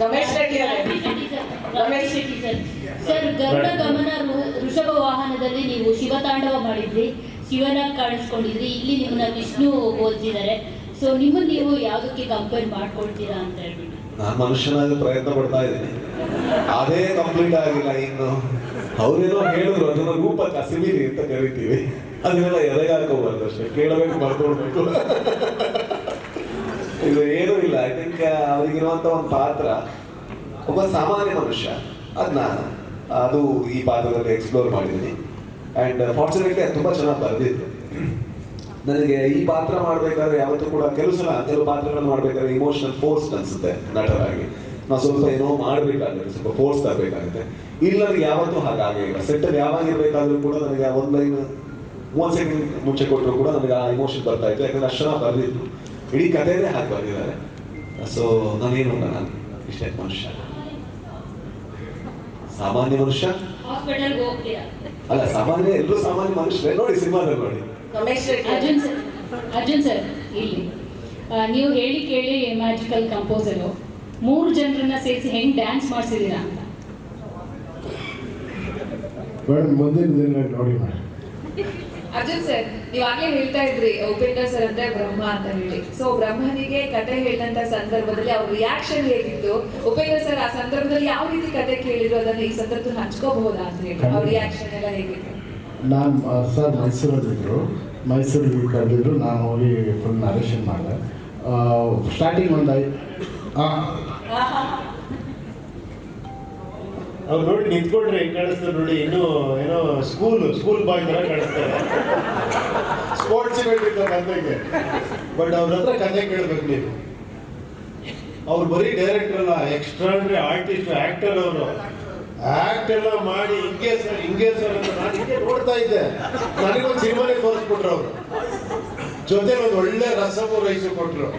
Ramesh Reddy Ramesh. Shetty sir sir ಗರುಡ ಗಮನ ಋಷಭ ವಾಹನದಲ್ಲಿ ನೀವು ಶಿವತಾಂಡವ ಮಾಡಿದ್ರಿ ಶಿವನ ಕಾಣಿಸ್ಕೊಂಡಿದ್ರಿ ಇಲ್ಲಿ ನಿಮ್ಮನ್ನ ವಿಷ್ಣು ಹೋಲ್ಸಿದ್ದಾರೆ. ಸೊ ನಿಮ್ಮನ್ನು ನೀವು ಯಾವುದಕ್ಕೆ ಕಂಪೇರ್ ಮಾಡ್ಕೊಳ್ತೀರಾ ಅಂತ ಹೇಳ್ಬಿಟ್ಟು. ನಾನು ಮನುಷ್ಯನಾಗಿ ಪ್ರಯತ್ನ ಪಡ್ತಾ ಇದ್ದೀನಿ. ಅದೇ ಕಂಪ್ಲೀಟ್ ಆಗಿಲ್ಲ ಇನ್ನು. ಅವರೇನೋ ಹೇಳಿದ್ರು ಅದನ್ನ ರೂಪ ಕಸಿಬಿರಿ ಅಂತ ಕರಿತೀವಿ. ಅದನ್ನೆಲ್ಲ ಎದೆಗಾಕೋಬಾರ್ದು ಅಷ್ಟೇ. ಕೇಳಬೇಕು ಬರ್ಕೊಳ್ಬೇಕು ಇದು ಏನೂ ಇಲ್ಲ. ಐ ಥಿಂಕ್ ಅವರಿಗಿರುವಂಥ ಒಂದು ಪಾತ್ರ ಒಬ್ಬ ಸಾಮಾನ್ಯ ಮನುಷ್ಯ. ಅದನ್ನ ಅದು ಈ ಪಾತ್ರದಲ್ಲಿ ಎಕ್ಸ್ಪ್ಲೋರ್ ಮಾಡಿದ್ದೀನಿ. ಆ್ಯಂಡ್ ಫಾರ್ಚುನೇಟ್ಲಿ ಅದು ತುಂಬ ಚೆನ್ನಾಗಿ ಬರೆದಿತ್ತು. ನನಗೆ ಈ ಪಾತ್ರ ಮಾಡಬೇಕಾದ್ರೆ ಯಾವತ್ತೂ ಕೂಡ ಕೆಲಸ ಕೆಲವು ಪಾತ್ರಗಳನ್ನು ಮಾಡ್ಬೇಕಾದ್ರೆ ಇಮೋಷನಲ್ ಫೋರ್ಸ್ ಅನ್ಸುತ್ತೆ ನಟರಾಗಿ. ನಾವು ಸ್ವಲ್ಪ ಏನೋ ಮಾಡ್ಬೇಕಾಗುತ್ತೆ, ಸ್ವಲ್ಪ ಫೋರ್ಸ್ ತರಬೇಕಾಗುತ್ತೆ. ಇಲ್ಲ ಯಾವತ್ತೂ ಹಾಗಾಗೇ ಇಲ್ಲ. ಸೆಟ್ಟಲ್ಲಿ ಯಾವಾಗ ಇರಬೇಕಾದ್ರೂ ಕೂಡ ನನಗೆ ಒಂದು ಲೈನ್, ಮೂವತ್ತು ಸೆಕೆಂಡ್ ಮುಂಚೆ ಕೊಟ್ಟರು ಕೂಡ ನನಗೆ ಆ ಇಮೋಷನ್ ಬರ್ತಾ ಇತ್ತು. ಯಾಕಂದ್ರೆ ಅಷ್ಟು ಚೆನ್ನಾಗಿ ಬರೆದಿತ್ತು. ಇಡೀ ಕಥೆಯಲ್ಲೇ ಹಾಗೆ ಬರೆದಿದ್ದಾರೆ ಸೊ ನಾನೇನು ನಾನು ಇಷ್ಟೇ ಮನುಷ್ಯ. ಸಾಮಾನ್ಯ ಮನುಷ್ಯ? ಅಲ್ಲ ಸಾಮಾನ್ಯ ಎಲ್ಲರೂ ಸಾಮಾನ್ಯ ಮನುಷ್ಯರೇ. ನೋಡಿ ಸಿನಿಮಾದಲ್ಲಿ ನೋಡಿ. ಅರ್ಜುನ್ ಸರ್ ಅರ್ಜುನ್ ಸರ್ ಇಲ್ಲಿ. ನೀವು ಹೇಳಿ ಕೇಳಿ ಮ್ಯಾಜಿಕಲ್ ಕಂಪೋಸರ್ ಮೂರು ಜನರನ್ನ ಸೇರಿಸಿ ಹೆಂಗ್ ಡ್ಯಾನ್ಸ್ ಮಾಡಿಸಿದೀರಾ ಅಂತ. ಮೇಡಮ್ ಮುಂದಿನ ದಿನ ನೋಡಿ ಮೇಡಮ್ ಅರ್ಜುನ್ ಸರ್ ನೀವಾಗ್ಲೇ ಹೇಳ್ತಾ ಇದ್ರಿ ಉಪೇಂದ್ರ ಸರ್ ಅಂದ್ರೆ ಬ್ರಹ್ಮ ಅಂತ ಹೇಳಿ. ಸೊ ಬ್ರಹ್ಮನಿಗೆ ಕತೆ ಹೇಳಿದಂತ ಸಂದರ್ಭದಲ್ಲಿ ಅವ್ರ ರಿಯಾಕ್ಷನ್ ಹೇಗಿತ್ತು? ಉಪೇಂದ್ರ ಸರ್ ಆ ಸಂದರ್ಭದಲ್ಲಿ ಯಾವ ರೀತಿ ಕತೆ ಕೇಳಿದ್ರು? ಅದನ್ನ ಈ ಸಂದರ್ಭದಲ್ಲಿ ಹಂಚ್ಕೋಬಹುದಾ ಅಂತ ಹೇಳಿ. ಅವ್ರ ರಿಯಾಕ್ಷನ್ ಎಲ್ಲ ಹೇಗಿತ್ತು? ನಾನು ಸರ್ ಮೈಸೂರಲ್ಲಿದ್ದರು ಮೈಸೂರಿಗೆ ಕರೆದಿದ್ರು. ನಾನು ಹೋಗಿ ಫುಲ್ ನರೇಷನ್ ಮಾಡಿದೆ. ಸ್ಟಾರ್ಟಿಂಗ್ ಒಂದು ಐ ಅವ್ರು ನೋಡಿ ನಿಂತ್ಕೊಂಡ್ರೆ ಹೆಂಗ್ ಕಾಣಿಸ್ತಾರೆ ನೋಡಿ ಇನ್ನು ಏನೋ ಸ್ಕೂಲ್ ಸ್ಕೂಲ್ ಬಾಯ್ ತರ ಕಾಣಿಸ್ತಾರೆ. ಸ್ಪೋರ್ಟ್ಸ್ ಇವೆಂಟ್ ಇದ್ದ ಬಂದಂಗೆ ಬಟ್ ಅವ್ರ ಹತ್ರ ಕತೆ ಕೇಳ್ಬೇಕು ನೀವು. ಅವ್ರು ಬರೀ ಡೈರೆಕ್ಟರ್ ಅಲ್ಲ ಎಕ್ಸ್ಟ್ರಾಡ್ರಿ ಆರ್ಟಿಸ್ಟ್ ಆಕ್ಟರ್ ಅವರು. ಆಕ್ಟ್ ಎಲ್ಲ ಮಾಡಿ ಹಿಂಗೆ ಸರ್ ಹಿಂಗೆ ಸರ್ ಅಂತ ನಾನು ಹಿಂಗೆ ನೋಡ್ತಾ ಇದ್ದೆ. ನನಗೊಂದು ಸಿನಿಮಾನೇ ತೋರಿಸ್ಬಿಟ್ರು ಅವರು. ಜೊತೆ ಒಂದು ಒಳ್ಳೆ ರಸಮು ರೈಸು ಕೊಟ್ರು.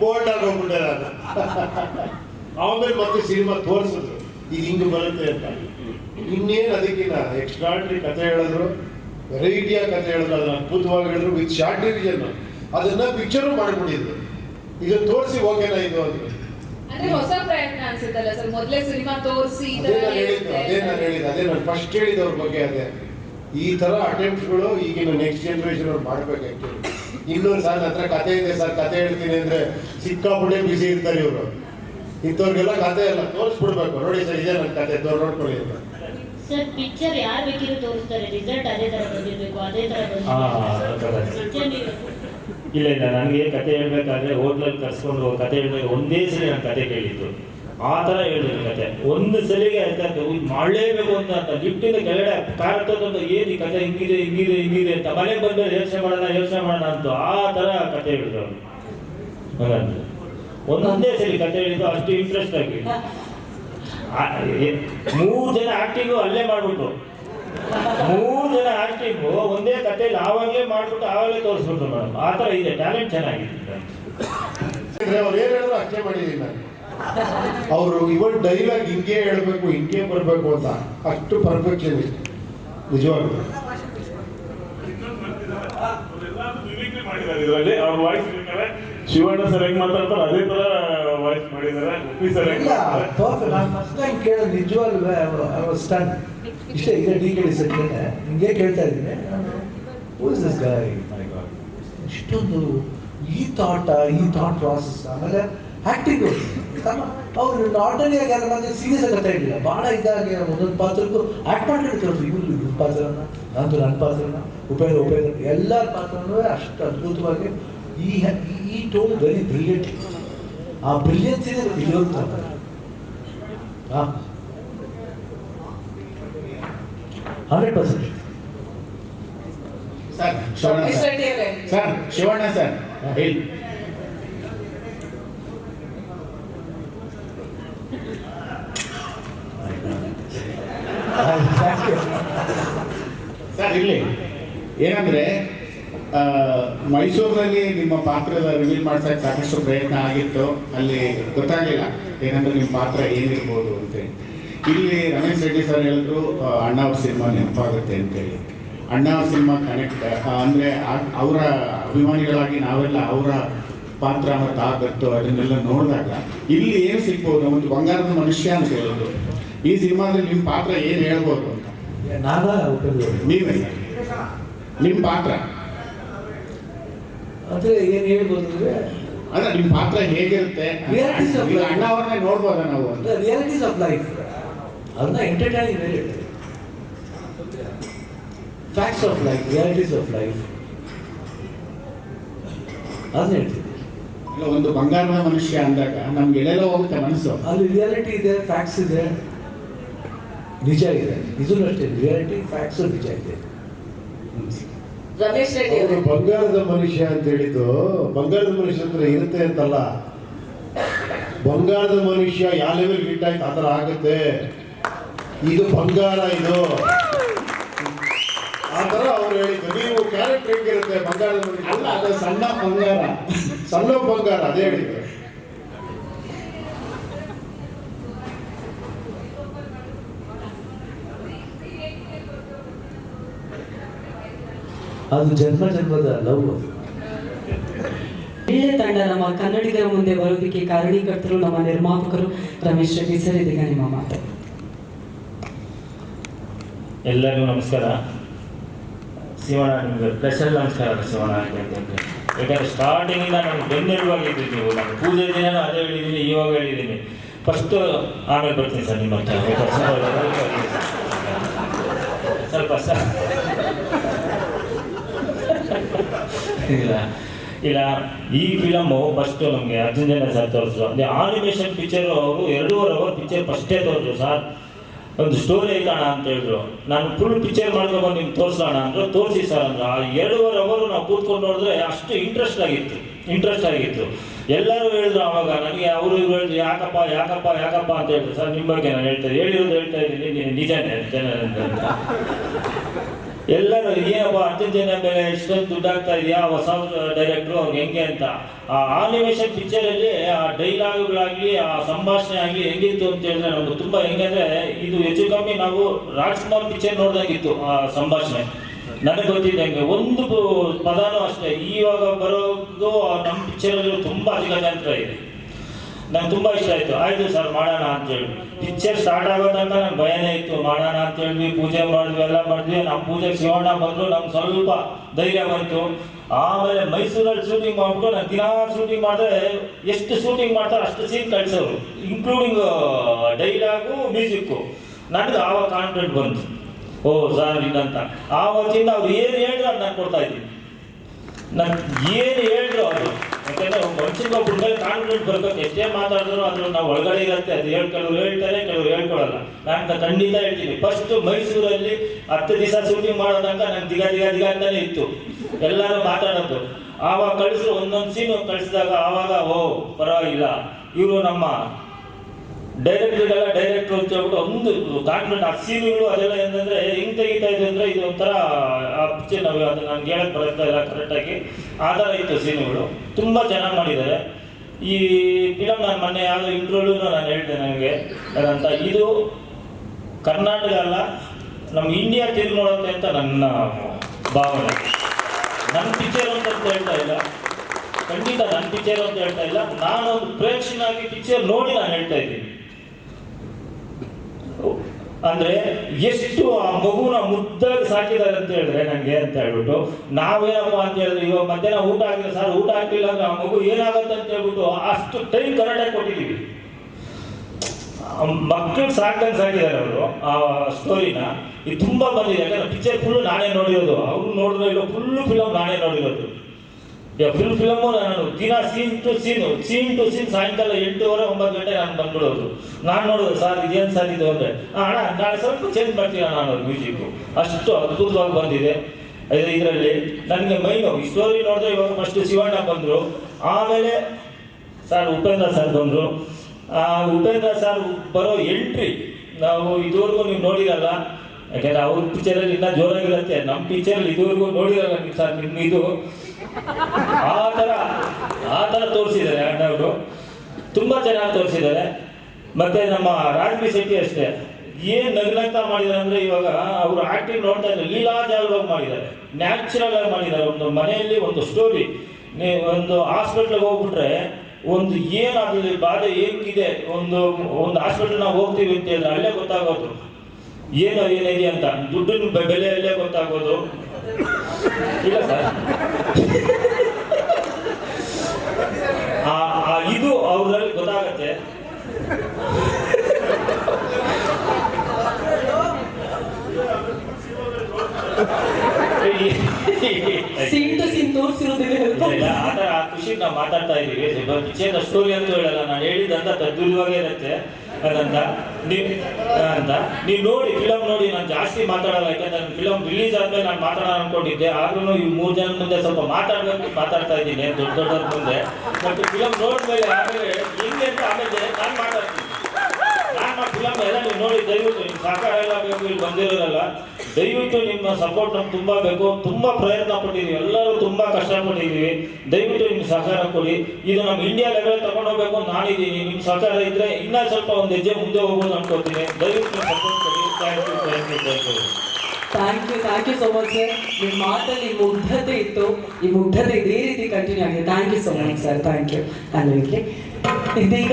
ಬೋರ್ಡ್ ಆಗೋಗ್ಬಿಟ್ಟೆ ನಾನು. ಆಮೇಲೆ ಮತ್ತೆ ಸಿನಿಮಾ ತೋರಿಸಿದ್ರು. ಈಗ ಹಿಂಗೆ ಬರುತ್ತೆ ಅಂತ. ಇನ್ನೇನು ಅದಕ್ಕಿಂತ ಎಕ್ಸ್ಟ್ರಾಡ್ರಿ ಕತೆ ಹೇಳಿದ್ರು ವೆರೈಟಿಯಾಗಿ ಕತೆ ಹೇಳಿದ್ರು ಅದನ್ನ ಅದ್ಭುತವಾಗಿ ಹೇಳಿದ್ರು ವಿತ್ ಶಾರ್ಟ್ ಡಿವಿಷನ್ ಅದನ್ನ ಪಿಕ್ಚರು ಮಾಡಿಬಿಟ್ಟಿದ್ರು. ಈಗ ತೋರಿಸಿ ಓಕೆನಾ ಇದು ಅಂತ. ಅದೇ ನಾನು ಹೇಳಿದ್ದು ಅದೇ ನಾನು ಫಸ್ಟ್ ಹೇಳಿದ ಅವ್ರ ಬಗ್ಗೆ ಅದೇ. ಈ ತರ ಅಟೆಂಪ್ಟ್ಗಳು ಈಗಿನ ನೆಕ್ಸ್ಟ್ ಜನರೇಷನ್ ಅವ್ರು ಮಾಡ್ಬೇಕು ಇನ್ನೊಂದು ಸರ್ ಹತ್ರ ಕತೆ ಇದೆ ಸರ್ ಕತೆ ಹೇಳ್ತೀನಿ ಅಂದ್ರೆ ಸಿಕ್ಕಾಪುಟ್ಟೆ ಬಿಸಿ ಇರ್ತಾರೆ ಇವರು. ಇಂಥವ್ರಿಗೆಲ್ಲ ಕತೆ ಎಲ್ಲ ತೋರಿಸ್ಬಿಡ್ಬೇಕು ನೋಡಿ ಸರ್ ಇದೇ ನನ್ನ ಕತೆ ತೋರ್ ನೋಡ್ಕೊಳ್ಳಿ ಅಂತ ಸರ್ ಪಿಕ್ಚರ್ ಯಾರು ಬೇಕಿದ್ರು ತೋರಿಸ್ತಾರೆ ರಿಸಲ್ಟ್ ಅದೇ ತರ ಬಂದಿರ್ಬೇಕು ಅದೇ ತರ ಹಾ, correct. ಪಿಕ್ಚರ್ ನೀವು ಇಲ್ಲ ಇಲ್ಲ ನನಗೆ ಕತೆ ಹೇಳ್ಬೇಕಾದ್ರೆ ಹೋಟ್ಲಲ್ಲಿ ಕರ್ಸ್ಕೊಂಡು ಕತೆ ಹೇಳ್ಬೇಕು ಒಂದೇ ಸಲ ನಾನು ಕತೆ ಕೇಳಿದ್ದು ಆ ಥರ ಹೇಳಿದ್ರು ಕತೆ ಒಂದು ಸಲಿಗೆ ಅರ್ಥ ಮಾಡಲೇಬೇಕು ಅಂತ ಅಂತ ಲಿಫ್ಟಿಂದ ಕೆಳಗಡೆ ಕಾರ್ ಏನು ಈ ಕತೆ ಹಿಂಗಿದೆ ಹಿಂಗಿದೆ ಹಿಂಗಿದೆ ಅಂತ ಮನೆಗೆ ಬಂದು ಯೋಚನೆ ಮಾಡೋಣ ಯೋಚನೆ ಮಾಡೋಣ ಅಂತ ಆ ಥರ ಕತೆ ಹೇಳಿದ್ರು ಅವರು ಹಾಗಂತ ಒಂದೊಂದೇ ಸರಿ ಕತೆ ಹೇಳಿದ್ದು ಅಷ್ಟು ಇಂಟ್ರೆಸ್ಟ್ ಆಗಿ. ಮೂರು ಜನ ಆಕ್ಟಿಂಗು ಅಲ್ಲೇ ಮಾಡ್ಬಿಟ್ರು. ಮೂರು ಜನ ಆಕ್ಟಿಂಗ್ ಒಂದೇ ಕಥೆಯಲ್ಲಿ ಆವಾಗಲೇ ಮಾಡ್ಬಿಟ್ಟು ಆವಾಗಲೇ ತೋರಿಸ್ಬಿಟ್ರು ಮೇಡಮ್ ಆ ಥರ ಇದೆ ಟ್ಯಾಲೆಂಟ್ ಚೆನ್ನಾಗಿದೆ ಅವ್ರು ಏನು ಹೇಳಿದ್ರು ಅಷ್ಟೇ ಮಾಡಿದ್ದೀನಿ ನಾನು. ಅವರು ಇವನ್ ಡೈಲಾಗ್ ಹಿಂಗೆ ಹೇಳಬೇಕು, ಹಿಂಗೆ ಬರಬೇಕು ಅಂತ. ಅಷ್ಟು ಪರ್ಫೆಕ್ಷನ್ ನಿಜವಾಗ್ಲೂ. ಮಿಮಿಕ್ರಿ ಮಾಡಿದ್ದಾರೆ. ಇದರಲ್ಲಿ ಅವ್ರ ವಾಯ್ಸ್ ಬೇಕಾದ್ರೆ ಶಿವಣ್ಣ ಸರ್ ಹೆಂಗ್ ಮಾತಾಡ್ತಾರೆ ಅದೇ ತರ ವಾಯ್ಸ್ ಮಾಡಿದ್ದಾರೆ. ಉಪ್ಪಿ ಸರ್ ಹೆಂಗ್ ನಾನು ಫಸ್ಟ್ ಟೈಮ್ ಕೇಳೋದು ನಿಜವಾಗ್ಲೂ ಸ್ಟನ್ ಇಷ್ಟೇ ಈಗ ಡಿ ಕೆ ಡಿ ಸೆಟ್ಲೇನೆ ಹಿಂಗೆ ಕೇಳ್ತಾ ಇದ್ದೀನಿ. ದಿಸ್ ಗಾಯ್ ಮೈ ಗಾಡ್ ಇಷ್ಟೊಂದು ಈ ಥಾಟ್ ಈ ಥಾಟ್ ಪ್ರಾಸೆಸ್ ಆಮೇಲೆ ಆ್ಯಕ್ಟಿಂಗು ಅವ್ರು ಆರ್ಡರಿ ಆಗಿ ಯಾರು ಬಂದು ಸೀರಿಯಸ್ ಆಗಿ ಕಥೆ ಹೇಳಿಲ್ಲ. ಭಾಳ ಇದಾಗಿ ಒಂದೊಂದು ಪಾತ್ರಕ್ಕೂ ಆ್ಯಕ್ಟ್ ಮಾಡಿರ್ತಾರೆ ಇವ್ರು ಇವ್ರ ಪಾತ್ರನ ನಂದು ನನ್ನ ಪಾತ್ರನ ಉಪೇಂದ್ರ ಉಪೇಂದ್ರ ಎಲ್ಲ ಪಾತ್ರನೂ ಅಷ್ಟು ಅದ್ಭುತವಾಗಿ ಈ ಈ- ಟೋನ್ ಟೋಲ್ ವೆರಿ ಬ್ರಿಲಿಯಂಟ್ ಆ ಬ್ರಿಲಿಯನ್ಸ್ ಇದೆ ಇಲ್ಲೊಂದು ಹಾಂ hundred percent sir Shivanna sir. Sir Shivanna sir ಹೇಳಿ ಥ್ಯಾಂಕ್ ಯು ಸರ್ ಇರಲಿ ಏನಂದ್ರೆ ಮೈಸೂರಿನಲ್ಲಿ ನಿಮ್ಮ ಪಾತ್ರದ ರಿವೀಲ್ ಮಾಡ್ಸಕ್ಕೆ ಸಾಕಷ್ಟು ಪ್ರಯತ್ನ ಆಗಿತ್ತು. ಅಲ್ಲಿ ಗೊತ್ತಾಗಲಿಲ್ಲ ಏನಂದ್ರೆ ನಿಮ್ಮ ಪಾತ್ರ ಏನಿರ್ಬೋದು ಅಂತೇಳಿ ಇಲ್ಲಿ ರಮೇಶ್ ರೆಡ್ಡಿ ಸರ್ ಹೇಳಿದ್ರು ಅಣ್ಣಾವ್ರ ಅಣ್ಣ ಅವ್ರ ಸಿನಿಮಾ ನೆನಪಾಗುತ್ತೆ ಅಂತೇಳಿ ಅಣ್ಣ ಅವ್ರ ಸಿನಿಮಾ ಕನೆಕ್ಟ್ ಅಂದರೆ ಅವರ ಅಭಿಮಾನಿಗಳಾಗಿ ನಾವೆಲ್ಲ ಅವರ ಪಾತ್ರ ಮತ್ತು ಆದತ್ತು ಅದನ್ನೆಲ್ಲ ನೋಡಿದಾಗ ಇಲ್ಲಿ ಏನು ಸಿಗ್ಬೋದು? ಒಂದು ಬಂಗಾರದ ಮನುಷ್ಯ ಅಂತ ಹೇಳೋದು. ಈ ಸಿನಿಮಾದಲ್ಲಿ ನಿಮ್ಮ ಪಾತ್ರ ಏನು ಹೇಳ್ಬೋದು ಅಂತ? ನಾನ ನೀವೇ ಸರ್. ನಿಮ್ಮ ಪಾತ್ರ? ಅದೇ ಏನು ಹೇಳ್ಬೋದು ಅಂದ್ರೆ ಅಲ್ಲ ನಿಮ್ಮ ಪಾತ್ರ ಹೇಗಿರುತ್ತೆ ರಿಯಾಲಿಟೀಸ್ ಆಫ್ ಲೈಫ್ ಅಣ್ಣ ಅವ್ರನ್ನೇ ನೋಡ್ಬೋದ ನಾವು? ಅಂತ ರಿಯಾಲಿಟೀಸ್ ಆಫ್ ಲೈಫ್ ಅದನ್ನ ಎಂಟರ್ಟೈನಿಂಗ್ ಹೇಳಿ ಹೇಳ್ತಾರೆ facts of life realities of life ಅದನ್ನ ಹೇಳ್ತೀವಿ ಇಲ್ಲ, ಒಂದು ಬಂಗಾರದ ಮನುಷ್ಯ ಅಂದಾಗ ನಮ್ಗೆ ಎಳೆಲ್ಲ ಹೋಗುತ್ತೆ ಮನಸ್ಸು. ಅಲ್ಲಿ ರಿಯಾಲಿಟಿ ಇದೆ ಫ್ಯಾಕ್ಟ್ಸ್ ಇದೆ. ನಿಜ ಇದೆ. ಇದು ಅಷ್ಟೇ ರಿಯಾಲಿಟಿ ಫ್ಯಾಕ್ಟ್ಸ್ ನಿಜ ಇದೆ. ರಮೇಶ್ ರೆಡ್ಡಿ ಅವರು. ಬಂಗಾರದ ಮನುಷ್ಯ ಅಂತ ಹೇಳಿದ್ದು ಬಂಗಾರದ ಮನುಷ್ಯ ಅಂದ್ರೆ ಇರುತ್ತೆ ಅಂತಲ್ಲ. ಬಂಗಾರದ ಮನುಷ್ಯ ಯಾವ ಲೆವೆಲ್ ಹಿಟ್ ಆಯ್ತು ಆ ಥರ ಆಗುತ್ತೆ. ಇದು ಬಂಗಾರ ಇದು. ಆ ಥರ ಅವ್ರು ಹೇಳಿದ್ದು. ನೀವು ಕ್ಯಾರೆಕ್ಟರ್ ಹೆಂಗಿರುತ್ತೆ? ಬಂಗಾರದ ಅಲ್ಲ ಮನುಷ್ಯ ಅದು ಸಣ್ಣ ಬಂಗಾರ. ಸಣ್ಣ ಬಂಗಾರ ಅದೇ ಹೇಳಿದ್ದು. ಅದು ಜನ್ಮ ಜನ್ಮದ ಲವ್ ಅದು. ತಂಡ ನಮ್ಮ ಕನ್ನಡಿಗರ ಮುಂದೆ ಬರೋದಕ್ಕೆ ಕಾರಣೀಕರ್ತರು ನಮ್ಮ ನಿರ್ಮಾಪಕರು ರಮೇಶ್ ರೆಡ್ಡಿ ಸರ್ ಇದೀಗ ನಿಮ್ಮ ಮಾತು. ಎಲ್ಲರಿಗೂ ನಮಸ್ಕಾರ. ಶಿವಣ್ಣ ನಿಮಗೆ ಸ್ಪೆಷಲ್ ನಮಸ್ಕಾರ ಶಿವಣ್ಣ ಯಾಕಂದ್ರೆ ಯಾಕಂದ್ರೆ ಸ್ಟಾರ್ಟಿಂಗಿಂದ ನನಗೆ ಬೆನ್ನೆಲುವಾಗಿದ್ದೀರಿ ನೀವು ನಾನು ಪೂಜೆ ದಿನ ಅದೇ ಹೇಳಿದ್ದೀನಿ ಇವಾಗ ಹೇಳಿದ್ದೀನಿ ಫಸ್ಟ್ ಆಮೇಲೆ ಬರ್ತೀನಿ ಸರ್ ನಿಮ್ಮ ಹತ್ರ. ಸ್ವಲ್ಪ ಇಲ್ಲ. ಇಲ್ಲ, ಈ ಫಿಲಮು ಫಸ್ಟ್ ನಮಗೆ ಅರ್ಜುನ್ ಜನ ಸರ್ ತೋರಿಸಿದ್ರು. ಅದೇ ಆನಿಮೇಷನ್ ಪಿಕ್ಚರ್ ಅವರು ಎರಡೂವರೆ ಅವರ್ ಪಿಕ್ಚರ್ ಫಸ್ಟೇ ತೋರಿದ್ರು ಸರ್ ಒಂದು ಸ್ಟೋರಿ ಐತಣ ಅಂತ ಹೇಳಿದ್ರು. ನಾನು ಫುಲ್ ಪಿಕ್ಚರ್ ಮಾಡ್ಕೊಂಡು ನಿಮ್ಗೆ ತೋರಿಸೋಣ ಅಂದ್ರೆ. ತೋರಿಸಿ ಸರ್ ಅಂದ್ರೆ. ಆ ಎರಡೂವರೆ ಅವರು ನಾವು ಕೂತ್ಕೊಂಡು ನೋಡಿದ್ರೆ ಅಷ್ಟು ಇಂಟ್ರೆಸ್ಟ್ ಆಗಿತ್ತು. ಇಂಟ್ರೆಸ್ಟ್ ಆಗಿತ್ತು. ಎಲ್ಲರೂ ಹೇಳಿದ್ರು ಅವಾಗ, ನನಗೆ ಅವರು ಇವ್ರು ಹೇಳಿದ್ರು, ಯಾಕಪ್ಪ ಯಾಕಪ್ಪ ಯಾಕಪ್ಪ? ಅಂತ ಹೇಳಿದ್ರು. ಸರ್ ನಿಮ್ಮ ಬಗ್ಗೆ ನಾನು ಹೇಳ್ತಾ ಹೇಳಿರೋದು ಹೇಳ್ತಾ ಇದ್ದೀನಿ. ನಿಜಾನೇ, ನಿಜನೇ ಜನ ಅಂತ. ಎಲ್ಲರೂ ಏನಪ್ಪ ಅರ್ಜುನ್ ಜನ ಮೇಲೆ ಇಷ್ಟೊಂದು ದುಡ್ಡು ಆಗ್ತಾ ಇದೆಯಾ? ಹೊಸ ಡೈರೆಕ್ಟ್ರು ಅವ್ರಿಗೆ ಹೆಂಗೆ ಅಂತ. ಆ ಆನಿಮೇಷನ್ ಪಿಕ್ಚರಲ್ಲಿ ಆ ಡೈಲಾಗ್ಗಳಾಗಲಿ ಆ ಸಂಭಾಷಣೆ ಆಗಲಿ ಹೆಂಗಿತ್ತು ಅಂತ ಹೇಳಿದ್ರೆ ನಮ್ಗೆ ತುಂಬ ಹೆಂಗಂದ್ರೆ ಇದು ಹೆಚ್ಚು ಕಮ್ಮಿ ನಾವು ರಾಜ್ಕುಮಾರ್ ಪಿಕ್ಚರ್ ನೋಡ್ದಂಗಿತ್ತು, ಆ ಸಂಭಾಷಣೆ. ನನಗೆ ಗೊತ್ತಿದ್ದಂಗೆ ಒಂದು ಪದಾನು ಅಷ್ಟೇ. ಇವಾಗ ಬರೋದು ನಮ್ಮ ಪಿಕ್ಚರಲ್ಲಿ ತುಂಬ ಅಧಿಕಜಾಂತರ ಇದೆ. ನಂಗೆ ತುಂಬ ಇಷ್ಟ ಆಯ್ತು. ಆಯ್ತು ಸರ್, ಮಾಡೋಣ ಅಂತ ಹೇಳಿ. ಪಿಕ್ಚರ್ ಸ್ಟಾರ್ಟ್ ಆಗೋದಂತ ನಂಗೆ ಭಯನೇ ಇತ್ತು. ಮಾಡೋಣ ಅಂತ ಹೇಳಿ ಪೂಜೆ ಮಾಡಿದ್ವಿ, ಎಲ್ಲ ಮಾಡಿದ್ವಿ. ನಮ್ಮ ಪೂಜೆ ಶಿವಣ್ಣ ಬಂದ್ರು ನಮ್ಗೆ ಸ್ವಲ್ಪ ಧೈರ್ಯ ಬಂತು. ಆಮೇಲೆ ಮೈಸೂರಲ್ಲಿ ಶೂಟಿಂಗ್ ಮಾಡ್ಬಿಟ್ಟು ನಾನು ದಿನಾ ಶೂಟಿಂಗ್ ಮಾಡಿದ್ರೆ ಎಷ್ಟು ಶೂಟಿಂಗ್ ಮಾಡ್ತಾರೆ ಅಷ್ಟು ಸೀನ್ ಕಳಿಸೋರು. ಇನ್ಕ್ಲೂಡಿಂಗ್ ಡೈಲಾಗು ಮ್ಯೂಸಿಕ್ಕು ನನಗೆ ಆವಾಗ ಕಾನ್ಫಿಡೆಂಟ್ ಬಂತು. ಓ, ಸರ್, ಇದಂತ. ಆವತ್ತಿಂದ ಅವ್ರು ಏನು ಹೇಳಿದ್ರು ನಾನು ಕೊಡ್ತಾ ಇದ್ದೀನಿ. ನಾನು ಏನು ಹೇಳಿದ್ರು ಅದು ಯಾಕಂದ್ರೆ ಒಬ್ಬರ ಮೇಲೆ ಕಾನ್ಫಿಡೆಂಟ್ ಬರ್ಬೇಕು. ಎಷ್ಟೇ ಮಾತಾಡಿದ್ರು ಅದ್ರ ನಾವು ಒಳಗಡೆ ಇರುತ್ತೆ ಅದು ಹೇಳಿ ಹೇಳ್ತಾನೆ ಹೇಳ್ತಾರೆ, ಕೆಲವ್ರು ಹೇಳ್ಕೊಳಲ್ಲ ನಾನು ಖಂಡಿತ ಹೇಳ್ತೀನಿ. ಫಸ್ಟ್ ಮೈಸೂರಲ್ಲಿ ಹತ್ತು ದಿವಸ ಶೂಟಿಂಗ್ ಮಾಡೋದಂತ ನಂಗೆ ದಿಗ ದಿಗ ದಿಗ ಅಂತಾನೆ ಇತ್ತು. ಎಲ್ಲರೂ ಮಾತಾಡೋದು. ಆವಾಗ ಕಳಿಸ್ರು ಒಂದೊಂದು ಸೀನ್ ಕಳಿಸಿದಾಗ ಆವಾಗ, ಓ, ಪರವಾಗಿಲ್ಲ. ಇವರು ನಮ್ಮ ಡೈರೆಕ್ಟರ್ಗೆಲ್ಲ ಡೈರೆಕ್ಟರ್ ಅಂತ ಹೇಳ್ಬಿಟ್ಟು ಒಂದು ಡಾಕ್ಯುಮೆಂಟ್ ಆ ಸೀನ್ಗಳು ಅದೆಲ್ಲ ಏನಂದ್ರೆ, ಹೆಂಗ್ ತೆಗಿತಾ ಇದೆ ಅಂದ್ರೆ ಇದು ಒಂಥರ, ಆ ಪಿಕ್ಚರ್ ನಾವು ಅದು ನನ್ಗೆ ಹೇಳಕ್ ಬರುತ್ತಾ ಇಲ್ಲ ಕರೆಕ್ಟಾಗಿ ಆಧಾರ ಇತ್ತು ಸೀನ್ಗಳು. ತುಂಬ ಚೆನ್ನಾಗಿ ಮಾಡಿದ್ದಾರೆ. ಈ ಫಿಲಮ್ ನಾನು ಮೊನ್ನೆ ಯಾವುದೋ ಇಂಟ್ರೋಲು ನಾನು ಹೇಳ್ತೇನೆ ನನಗೆ ಅಂತ ಇದು ಕರ್ನಾಟಕ ಅಲ್ಲ ನಮ್ಮ ಇಂಡಿಯಾ ತಿರುಗಿ ಅಂತ ನನ್ನ ಭಾವನೆ. ನನ್ನ ಪಿಕ್ಚರ್ ಅಂತ ಹೇಳ್ತಾ ಇಲ್ಲ. ಖಂಡಿತ ನನ್ನ ಪಿಕ್ಚರ್ ಅಂತ ಹೇಳ್ತಾ ಇಲ್ಲ. ನಾನು ಒಂದು ಪ್ರೇಕ್ಷನಾಗಿ ಪಿಕ್ಚರ್ ನೋಡಿ ನಾನು ಹೇಳ್ತಾ ಇದ್ದೀನಿ. ಅಂದ್ರೆ ಎಷ್ಟು ಆ ಮಗುನ ಮುದ್ದಾಗಿ ಸಾಕಿದ್ದಾರೆ ಅಂತ ಹೇಳಿದ್ರೆ ನನಗೆ ಅಂತ ಹೇಳ್ಬಿಟ್ಟು, ನಾವೇನಪ್ಪ ಅಂತ ಹೇಳಿದ್ರೆ, ಇವಾಗ ಮಧ್ಯಾಹ್ನ ಊಟ ಆಗಿಲ್ಲ ಸರ್, ಊಟ ಆಗಿಲ್ಲ ಅಂದ್ರೆ ಆ ಮಗು ಏನಾಗುತ್ತೆ ಅಂತ ಹೇಳ್ಬಿಟ್ಟು ಅಷ್ಟು ಟೈಮ್ ಕರಡೆ ಕೊಟ್ಟಿದ್ದೀವಿ. ಮಕ್ಕಳು ಸಾಕಂತ ಸಾಕಿದ್ದಾರೆ ಅವರು, ಆ ಸ್ಟೋರಿನ ಇದು ತುಂಬಾ ಬಂದಿದೆ. ಯಾಕಂದ್ರೆ ಪಿಕ್ಚರ್ ಫುಲ್ ನಾನೇ ನೋಡಿರೋದು. ಅವ್ರು ನೋಡಿದ್ರೆ ಇಲ್ಲ ಫುಲ್ ಫಿಲಮ್ ನಾನೇ ನೋಡಿರೋದು. ಫುಲ್ ಫಿಲಮು ನಾನು ದಿನ scene to scene scene to scene ಸಾಯಂಕಾಲ ಎಂಟೂವರೆ, ಒಂಬತ್ತು ಗಂಟೆ ನಾನು ಬಂದ್ಬಿಡೋದು. ನಾನು ನೋಡೋದು, ಸರ್, ಇದೇನು ಸರ್ ಇದು? ಅಂದರೆ ಅಣ್ಣ, ನಾಳೆ ಸ್ವಲ್ಪ ಚೇಂಜ್ ಮಾಡ್ತೀನಿ ನಾನು ಮ್ಯೂಸಿಕ್ಕು ಅಷ್ಟು ಅದ್ಭುತವಾಗಿ ಬಂದಿದೆ. ಇದರಲ್ಲಿ ನನಗೆ ಮೈನು ಈ ಸ್ಟೋರಿ ನೋಡಿದ್ರೆ ಇವಾಗ ಫಸ್ಟ್ ಶಿವಣ್ಣ ಬಂದರು. ಆಮೇಲೆ ಸರ್ ಉಪೇಂದ್ರ ಸರ್ ಬಂದರು. ಉಪೇಂದ್ರ ಸರ್ ಬರೋ ಎಂಟ್ರಿ ನಾವು ಇದುವರೆಗೂ ನೀವು ನೋಡಿರಲ್ಲ, ಯಾಕಂದ್ರೆ ಅವ್ರ ಪಿಕ್ಚರಲ್ಲಿ ಇನ್ನೂ ಜೋರಾಗಿರುತ್ತೆ. ನಮ್ಮ ಪಿಕ್ಚರಲ್ಲಿ ಇದುವರೆಗೂ ನೋಡಿರಲ್ಲ ಸರ್ ನಿಮ್ಮ ಇದು. ಆ ಥರ ಆ ಥರ ತೋರಿಸಿದ್ದಾರೆ ಅಣ್ಣವರು. ತುಂಬ ಚೆನ್ನಾಗಿ ತೋರಿಸಿದ್ದಾರೆ. ಮತ್ತೆ ನಮ್ಮ ರಾಜ್ಬಿ ಶೆಟ್ಟಿ ಅಷ್ಟೇ. ಏನು ನಗ್ನಗ್ತಾ ಮಾಡಿದ್ದಾರೆ ಅಂದ್ರೆ ಇವಾಗ ಅವರು ಆಕ್ಟಿವ್ ನೋಡ್ತಾ ಇದ್ದಾರೆ. ಲೀಲಾಜಾಲವಾಗಿ ಮಾಡಿದ್ದಾರೆ. ನ್ಯಾಚುರಲ್ ಆಗಿ ಮಾಡಿದ್ದಾರೆ. ಒಂದು ಮನೆಯಲ್ಲಿ ಒಂದು ಸ್ಟೋರಿ ಒಂದು ಹಾಸ್ಪಿಟ್ಲಿಗೆ ಹೋಗ್ಬಿಟ್ರೆ ಒಂದು ಏನು ಅದ್ರಲ್ಲಿ ಬಾಧೆ ಏನಿದೆ ಒಂದು ಒಂದು ಹಾಸ್ಪಿಟ್ಲ್ ನಾವು ಹೋಗ್ತೀವಿ ಅಂತ ಹೇಳಿದ್ರೆ ಅಲ್ಲೇ ಗೊತ್ತಾಗೋದು. ಏನು ಏನಿದೆ ಅಂತ. ದುಡ್ಡಿನ ಬೆಲೆ ಅಲ್ಲೇ ಗೊತ್ತಾಗೋದು. ಇಲ್ಲ ಸರ್. ಇದು ಅವ್ರಲ್ಲಿ ಗೊತ್ತಾಗತ್ತೆ. ಸೀನ್ ಟು ಸೀನ್ ತೋರಿಸಿರೋದಿಲ್ಲ ಇಲ್ಲ, ಆ ಥರ ಆ ಖುಷಿ ನಾವು ಮಾತಾಡ್ತಾ ಇದೀವಿ ವಿಷಯದ ಸ್ಟೋರಿ ಅಂತ ಹೇಳಲ್ಲ. ನಾನು ಹೇಳಿದಂತ ತದ್ದುಲ್ವಾಗೇ ಇರುತ್ತೆ. ಅದಂತ? ಅಂತ ನೀವು ನೋಡಿ ಫಿಲಮ್ ನೋಡಿ, ನಾನು ಜಾಸ್ತಿ ಮಾತಾಡಲ್ಲ, ಯಾಕಂದ್ರೆ ನಾನು ಫಿಲಮ್ ರಿಲೀಸ್ ಆದ್ಮೇಲೆ ನಾನು ಮಾತಾಡೋಣ ಅನ್ಕೊಂಡಿದ್ದೆ. ಆದ್ರೂ ಈ ಮೂರು ಜನ ಮುಂದೆ ಸ್ವಲ್ಪ ಮಾತಾಡ್ಬೇಕು, ಮಾತಾಡ್ತಾ ಇದ್ದೀನಿ, ದೊಡ್ಡ ದೊಡ್ಡ ಮುಂದೆ. ಬಟ್ ಫಿಲಮ್ ನೋಡಿದ್ಮೇಲೆ ಆಮೇಲೆ ಹಿಂಗೆ ಅಂತ ಆಮೇಲೆ ನಾನು ಮಾತಾಡ್ತೀನಿ ಆ ಫಿಲಮ್ ನೋಡಿ ದಯವಿಟ್ಟು ನಿಮ್ಮ ಸಹಕಾರ ಎಲ್ಲ ಬೇಕು ಇಲ್ಲಿ ಬಂದಿರೋರಲ್ಲ. ದಯವಿಟ್ಟು ನಿಮ್ಮ ಸಪೋರ್ಟ್ ನಮ್ಗೆ ತುಂಬಾ ಬೇಕು. ತುಂಬ ಪ್ರಯತ್ನ ಪಟ್ಟಿದ್ದೀವಿ ಎಲ್ಲರೂ ತುಂಬ ಕಷ್ಟಪಟ್ಟಿದ್ದೀವಿ ದಯವಿಟ್ಟು ನಿಮ್ಮ ಸಹಕಾರ ಕೊಡಿ. ಇದು ನಮ್ಮ ಇಂಡಿಯಾ ಲೆವೆಲ್ ತಗೊಂಡೋಗ್ಬೇಕು ನಾನಿದ್ದೀನಿ. ನಿಮ್ಮ ಸಹಕಾರ ಇದ್ರೆ ಇನ್ನೂ ಸ್ವಲ್ಪ ಒಂದು ಹೆಜ್ಜೆ ಮುಂದೆ ಹೋಗ್ಬೋದು ಅನ್ಕೋತೀನಿ. ದಯವಿಟ್ಟು ಸಪೋರ್ಟ್ ಕೊಡಿ. Thank you thank you thank you so much sir ನಿಮ್ಮ ಮಾತಲ್ಲಿ ಮುಗ್ಧತೆ ಇತ್ತು. ಈ ಮುಗ್ಧತೆ ಇದೇ ರೀತಿ ಕಂಟಿನ್ಯೂ ಆಗಿದೆ. Thank you so much sir thank you ಅನ್ವಿಕೆ ಇದೀಗ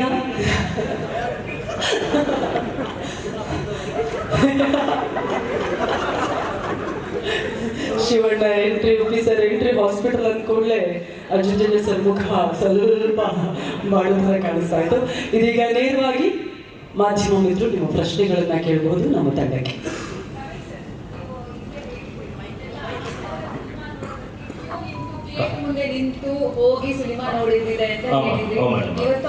Shivanna entry Uppi sir entry hospital ಅಂದ ಕೂಡಲೇ ಅರ್ಜುನ್ ಸರ್ ಮುಖ ಸ್ವಲ್ಪ ಮಾಡೋದ್ರ ಕಾಣಿಸ್ತಾ ಇತ್ತು. ಇದೀಗ ನೇರವಾಗಿ ಮಾಧ್ಯಮ ಮಿತ್ರರು ನಿಮ್ಮ ಪ್ರಶ್ನೆಗಳನ್ನ ಕೇಳಬಹುದು ನಮ್ಮ ತಂಡಕ್ಕೆ. ಮುಂದೆ ನಿಂತು ಹೋಗಿ ಸಿನಿಮಾ ನೋಡಿದ್ದೀರಾ ಅಂತ ಹೇಳಿದ್ರಿ ಇವತ್ತು